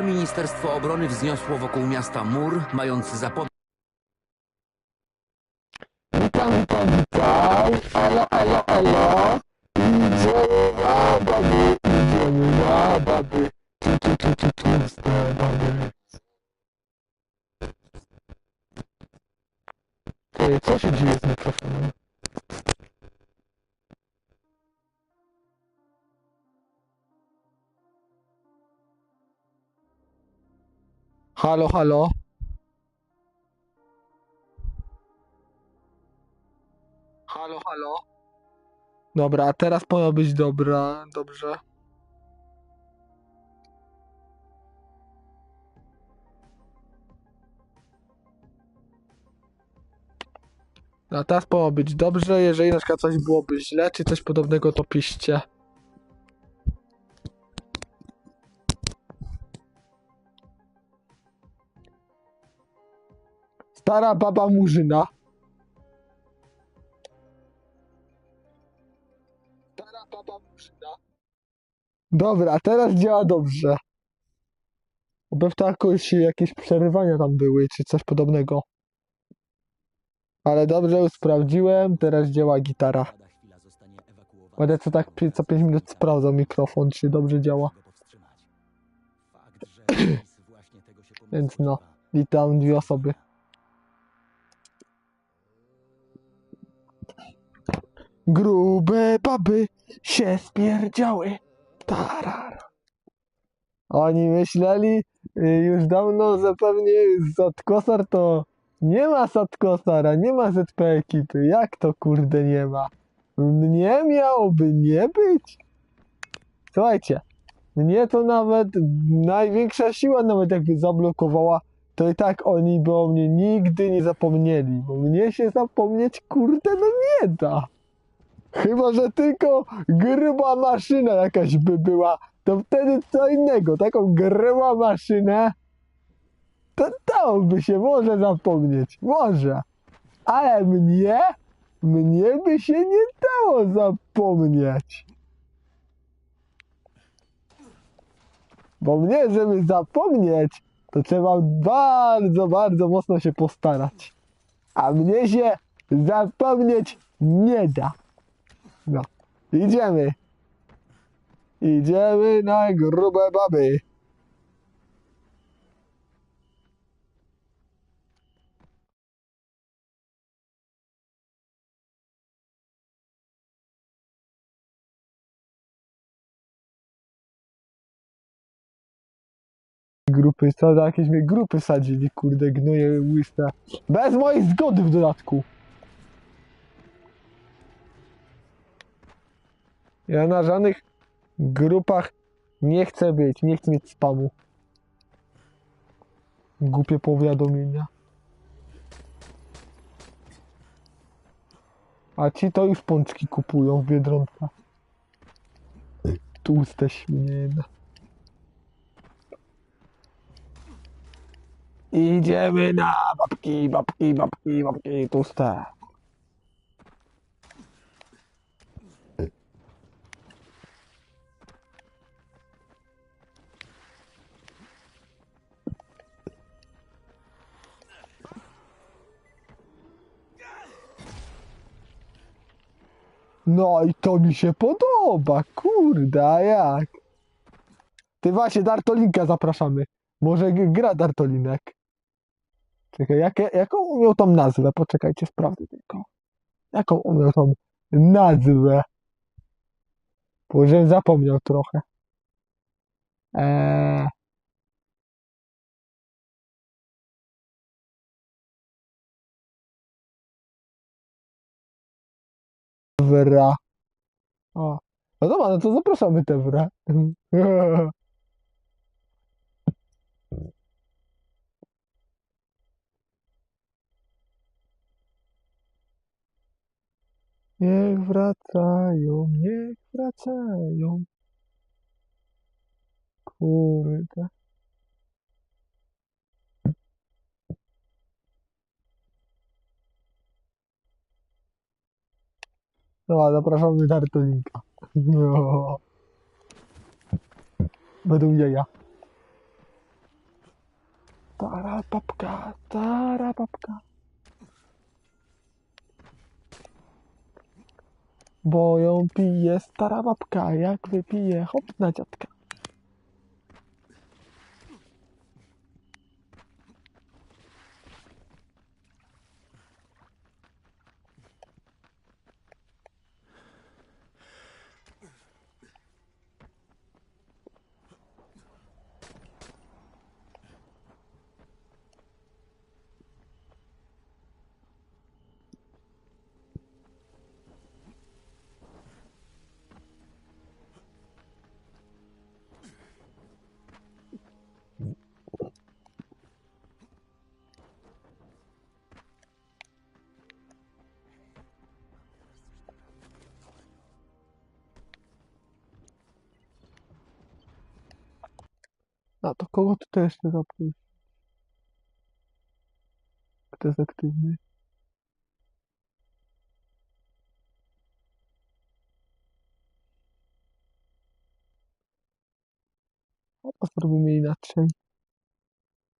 Ministerstwo Obrony wzniosło wokół miasta mur, mający zapobiec Witam, witam, witam. Na na. Tu, tu, tu, tu. Ty, co się dzieje z mikrofonem? Halo, halo. Halo, halo. Dobra, a teraz powinno być dobra, dobrze. A teraz powinno być dobrze, jeżeli na przykład coś byłoby źle, czy coś podobnego, to piszcie. Stara baba murzyna. Stara baba murzyna. Dobra, teraz działa dobrze. To jakoś jakieś przerywania tam były, czy coś podobnego. Ale dobrze, już sprawdziłem, teraz działa gitara. Będę co tak co 5 minut sprawdzał mikrofon, czy dobrze działa. Więc no. Witam dwie osoby. Grube baby się spierdziały. Tarara. Oni myśleli y, już dawno, że pewnie Satkosar to nie ma Satkosara, nie ma ZP ekipy. Jak to kurde nie ma? Mnie miałoby nie być. Słuchajcie, mnie to nawet największa siła nawet jakby zablokowała, to i tak oni by o mnie nigdy nie zapomnieli, bo mnie się zapomnieć kurde no nie da. Chyba, że tylko gruba maszyna jakaś by była, to wtedy co innego, taką grubą maszynę, to dałoby się może zapomnieć, może. Ale mnie, mnie by się nie dało zapomnieć. Bo mnie, żeby zapomnieć, to trzeba bardzo, bardzo mocno się postarać. A mnie się zapomnieć nie da. No, idziemy. Idziemy na grube baby. Grupy, co za jakieś mnie grupy sadzili, kurde, gnoje łyste. Bez mojej zgody w dodatku. Ja na żadnych grupach nie chcę być, nie chcę mieć spamu. Głupie powiadomienia. A ci to już pączki kupują w Biedronce. Tłuste świnie jedna. Idziemy na babki, babki, babki, babki, tłuste. No i to mi się podoba, kurde, jak? Ty właśnie, Dartolinka zapraszamy. Może gra Dartolinek. Czekaj, jakie, jaką umiał tą nazwę? Poczekajcie, sprawdzę tylko. Jaką umiał tą nazwę? Bo zapomniał trochę. Eee... Wra. O. No dobra, no to zapraszamy tę wrę. Niech wracają, niech wracają. Kurde. No, zapraszamy Dartolinka. No. Będą jaja. Stara babka, stara babka. Bo ją pije stara babka, jak wypije hop na dziadka. A to kogo tu też nie zapnąć? Kto jest aktywny? A to zrobimy inaczej.